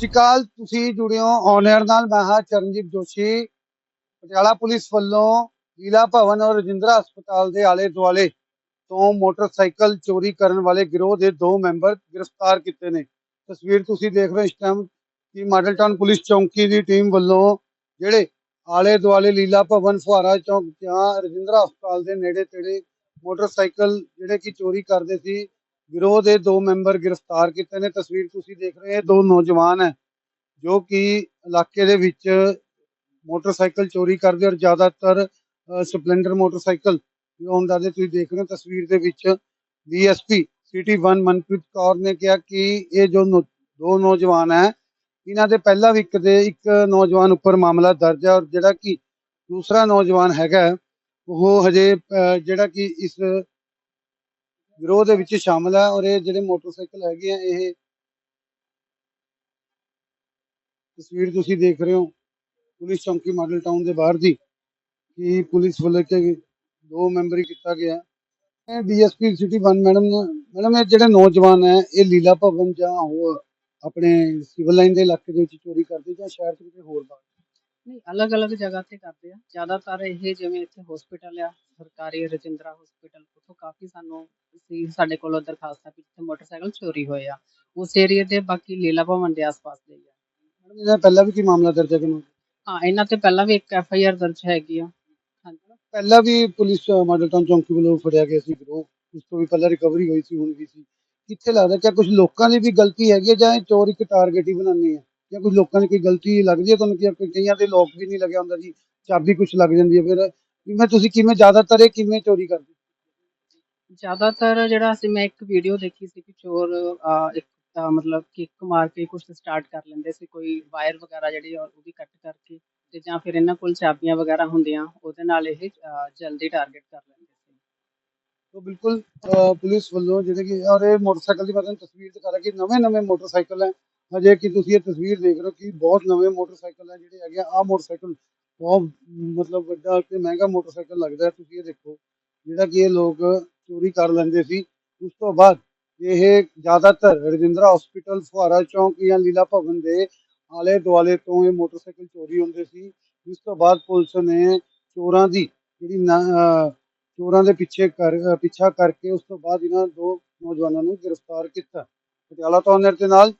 ਸ਼੍ਰੀ ਅਕਾਲ ਤੁਸੀਂ ਜੁੜੇ ਹੋ ਔਨ 에ਅਰ ਨਾਲ, ਮੈਂ ਹਾਂ ਚਰਨਜੀਤ ਜੋਸ਼ੀ। ਪਟਿਆਲਾ ਪੁਲਿਸ ਵੱਲੋਂ ਲੀਲਾ ਭਵਨ ਔਰ ਰਜਿੰਦਰਾ ਹਸਪਤਾਲ ਦੇ ਆਲੇ ਦੁਆਲੇ ਤੋਂ ਮੋਟਰਸਾਈਕਲ ਚੋਰੀ ਕਰਨ ਵਾਲੇ ਗਿਰੋਹ ਦੇ ਦੋ ਮੈਂਬਰ ਗ੍ਰਿਫਤਾਰ ਕੀਤੇ ਨੇ। ਤਸਵੀਰ ਤੁਸੀਂ ਦੇਖ ਰਹੇ ਹੋ ਇਸ ਟਾਈਮ ਕਿ ਮਾਡਲ ਟਾਊਨ ਪੁਲਿਸ ਚੌਂਕੀ ਦੀ ਟੀਮ ਵੱਲੋਂ ਜਿਹੜੇ ਆਲੇ ਦੁਆਲੇ ਲੀਲਾ ਭਵਨ, ਫੁਹਾਰਾ ਚੌਂਕ ਜਾਂ ਰਜਿੰਦਰਾ ਹਸਪਤਾਲ ਦੇ ਨੇੜੇ ਤੇੜੇ ਮੋਟਰਸਾਈਕਲ ਜਿਹੜੇ ਕਿ ਚੋਰੀ ਕਰਦੇ ਸੀ ਗਿਰੋਹ ਦੇ ਦੋ ਮੈਂਬਰ ਗ੍ਰਿਫਤਾਰ ਕੀਤੇ ਨੇ। ਤਸਵੀਰ ਤੁਸੀਂ ਦੇਖ ਰਹੇ ਹੋ ਦੋ ਨੌਜਵਾਨ ਹੈ ਜੋ ਕਿ ਇਲਾਕੇ ਦੇ ਵਿੱਚ ਮੋਟਰਸਾਈਕਲ ਚੋਰੀ ਕਰਦੇ ਔਰ ਜ਼ਿਆਦਾਤਰ ਸਪਲੈਂਡਰ ਮੋਟਰਸਾਈਕਲ ਜੋ ਹੁੰਦਾ ਤੁਸੀਂ ਦੇਖ ਰਹੇ ਹੋ ਤਸਵੀਰ ਦੇ ਵਿੱਚ ਡੀਐਸਪੀ ਸਿਟੀ 1 ਮਨਪ੍ਰੀਤ ਕੌਰ ਨੇ ਕਿਹਾ ਕਿ ਇਹ ਜੋ ਦੋ ਨੌਜਵਾਨ ਹੈ ਇਹਨਾਂ ਦੇ ਪਹਿਲਾਂ ਵੀ ਇੱਕ ਦੇ ਇੱਕ ਨੌਜਵਾਨ ਉੱਪਰ ਮਾਮਲਾ ਦਰਜ ਹੈ ਔਰ ਜਿਹੜਾ ਕਿ ਦੂਸਰਾ ਨੌਜਵਾਨ ਹੈਗਾ ਉਹ ਹਜੇ ਅ, ਜਿਹੜਾ ਕਿ ਇਸ ਗਿਰੋਹ ਦੇ ਵਿੱਚ ਸ਼ਾਮਲ ਹੈ ਔਰ ਇਹ ਜਿਹੜੇ ਮੋਟਰਸਾਈਕਲ ਹੈਗੇ ਆ, ਇਹ ਤਸਵੀਰ ਤੁਸੀਂ ਦੇਖ ਰਹੇ ਹੋ, ਪੁਲਿਸ ਚੌਂਕੀ ਮਾਡਲ ਟਾਊਨ ਦੇ ਬਾਹਰ ਦੀ, ਕਿ ਪੁਲਿਸ ਵੱਲੋਂ ਕਿ ਦੋ ਮੈਂਬਰੀ ਕੀਤਾ ਗਿਆ। ਹੈ ਡੀਐਸਪੀ ਸਿਟੀ 1 ਮੈਡਮ ਮੈਡਮ, ਇਹ ਜਿਹੜੇ ਨੌਜਵਾਨ ਹੈ, ਇਹ ਲੀਲਾ ਭਵਨ ਜਾਂ ਹੋਰ ਆਪਣੇ ਸਿਵਲ ਲਾਈਨ ਦੇ ਇਲਾਕੇ ਦੇ ਵਿੱਚ ਚੋਰੀ ਕਰਦੇ ਜਾਂ ਸ਼ਹਿਰ ਚ ਕਿਤੇ ਹੋਰ ਬਾਹਰ। ਨਹੀਂ ਅਲੱਗ-ਅਲੱਗ ਜਗ੍ਹਾ ਤੇ ਕਰਦੇ ਆ। ਜ਼ਿਆਦਾਤਰ ਇਹ ਜਿਵੇਂ ਇੱਥੇ ਹਸਪੀਟਲ ਆ ਸਰਕਾਰੀ ਰਜਿੰਦਰਾ ਹਸਪੀਟਲ ਉੱਥੋਂ ਕਾਫੀ ਸਾਨੂੰ ਸੀ ਸਾਡੇ ਕੋਲੋਂ ਦਰਖਾਸਤਾਂ ਵੀ ਜਿੱਥੇ ਮੋਟਰਸਾਈਕਲ ਚੋਰੀ ਹੋਏ ਆ। ਉਸ ਏਰੀਆ ਦੇ ਬਾਕੀ ਲੀਲਾ ਭਵਨ ਦੇ ਆਸ-ਪਾਸ ਦੇ ਹੀ ਆ। ਮੈਡਮ ਇਹਦਾ ਪਹਿਲਾਂ ਵੀ ਕੀ ਮਾਮਲਾ ਦਰਜ ਹੈ ਕਿ ਨਹੀਂ? ਹਾਂ ਇਹਨਾਂ ਤੇ ਪਹਿਲਾਂ ਵੀ ਇੱਕ ਐਫ ਆਈ ਆਰ ਦਰਜ ਹੈਗੀ ਆ। ਹਾਂਜੀ। ਪਹਿਲਾਂ ਵੀ ਪੁਲਿਸ ਮਾਡਲ ਟਾਊਨ ਚੌਂਕੀ ਵੱਲੋਂ ਫੜਿਆ ਗਿਆ ਸੀ ਗਰੋਹ। ਉਸ ਤੋਂ ਵੀ ਪਹਿਲਾਂ ਰਿਕਵਰੀ ਹੋਈ ਸੀ ਹੁਣ ਵੀ ਸੀ। ਕਿੱਥੇ ਲੱਗਦਾ ਕਿ ਕੁਝ ਲੋਕਾਂ ਦੀ ਵੀ ਗਲਤੀ ਹੈਗੀ ਹੈ ਜਾਂ ਇਹ ਚੋਰ ਇੱਕ ਟਾਰਗੇਟ ਹੀ ਬਣਾਉਂਦੇ ਆ? ਜਾਂ ਕੁਝ ਲੋਕਾਂ ਦੀ ਕੋਈ ਗਲਤੀ ਲੱਗਦੀ ਹੈ ਤੁਹਾਨੂੰ ਕਿ ਕੋਈ ਕਈਆਂ ਦੇ ਲੋਕ ਵੀ ਨਹੀਂ ਲੱਗਿਆ ਹੁੰਦਾ ਜੀ ਚਾਬੀ ਕੁਝ ਲੱਗ ਜਾਂਦੀ ਹੈ ਫਿਰ ਕਿਵੇਂ ਤੁਸੀਂ ਕਿਵੇਂ ਜ਼ਿਆਦਾਤਰ ਇਹ ਕਿਵੇਂ ਚੋਰੀ ਕਰਦੇ? ਜ਼ਿਆਦਾਤਰ ਜਿਹੜਾ ਅਸੀਂ ਮੈਂ ਇੱਕ ਵੀਡੀਓ ਦੇਖੀ ਸੀ ਕਿ ਚੋਰ ਇੱਕ ਮਤਲਬ ਕਿੱਕ ਮਾਰ ਕੇ ਕੁਝ ਸਟਾਰਟ ਕਰ ਲੈਂਦੇ ਸੀ ਕੋਈ ਵਾਇਰ ਵਗੈਰਾ ਜਿਹੜੀ ਆ ਉਹਦੀ ਕੱਟ ਕਰਕੇ ਤੇ ਜਾਂ ਫਿਰ ਇਹਨਾਂ ਕੋਲ ਚਾਬੀਆਂ ਵਗੈਰਾ ਹੁੰਦੀਆਂ ਉਹਦੇ ਨਾਲ ਇਹ ਜਲਦੀ ਟਾਰਗੇਟ ਕਰ ਲੈਂਦੇ ਸੀ। ਤਾਂ ਬਿਲਕੁਲ ਪੁਲਿਸ ਵੱਲੋਂ ਜਿਹੜੇ ਕਿ ਔਰ ਇਹ ਮੋਟਰਸਾਈਕਲ ਦੀ ਮੈਂ ਤਸਵੀਰ ਦਿਖਾ ਰਿਹਾ ਕਿ ਨਵੇਂ ਨਵੇਂ ਮੋਟਰਸਾਈਕਲ ਹੈ ਹਜੇ ਕਿ ਤੁਸੀਂ ਇਹ ਤਸਵੀਰ ਦੇਖ ਰਹੇ ਹੋ ਕਿ ਬਹੁਤ ਨਵੇਂ ਮੋਟਰਸਾਈਕਲ ਹੈ ਜਿਹੜੇ ਹੈਗੇ ਆ ਮੋਟਰਸਾਈਕਲ ਬਹੁਤ ਮਤਲਬ ਵੱਡਾ ਤੇ ਮਹਿੰਗਾ ਮੋਟਰਸਾਈਕਲ ਲੱਗਦਾ ਹੈ, ਤੁਸੀਂ ਇਹ ਦੇਖੋ, ਜਿਹੜਾ ਕਿ ਇਹ ਲੋਕ ਚੋਰੀ ਕਰ ਲੈਂਦੇ ਸੀ। ਉਸ ਤੋਂ ਬਾਅਦ ਇਹ ਜ਼ਿਆਦਾਤਰ ਰਜਿੰਦਰਾ ਹਸਪੀਟਲ ਫੁਹਾਰਾ ਚੌਂਕ ਜਾਂ ਲੀਲਾ ਭਵਨ ਦੇ ਆਲੇ ਦੁਆਲੇ ਤੋਂ ਇਹ ਮੋਟਰਸਾਈਕਲ ਚੋਰੀ ਹੁੰਦੇ ਸੀ। ਜਿਸ ਤੋਂ ਬਾਅਦ ਪੁਲਿਸ ਨੇ ਚੋਰਾਂ ਦੀ ਜਿਹੜੀ ਨਾ- ਅਹ ਚੋਰਾਂ ਦੇ ਪਿੱਛੇ ਕਰ, ਅਹ ਪਿੱਛਾ ਕਰਕੇ ਉਸ ਤੋਂ ਬਾਅਦ ਇਹਨਾਂ ਦੋ ਨੌਜਵਾਨਾਂ ਨੂੰ ਗ੍ਰਿਫਤਾਰ ਕੀਤਾ। ਪਟਿਆਲਾ ਤੋਂ ਅਨਰ ਦੇ ਨਾਲ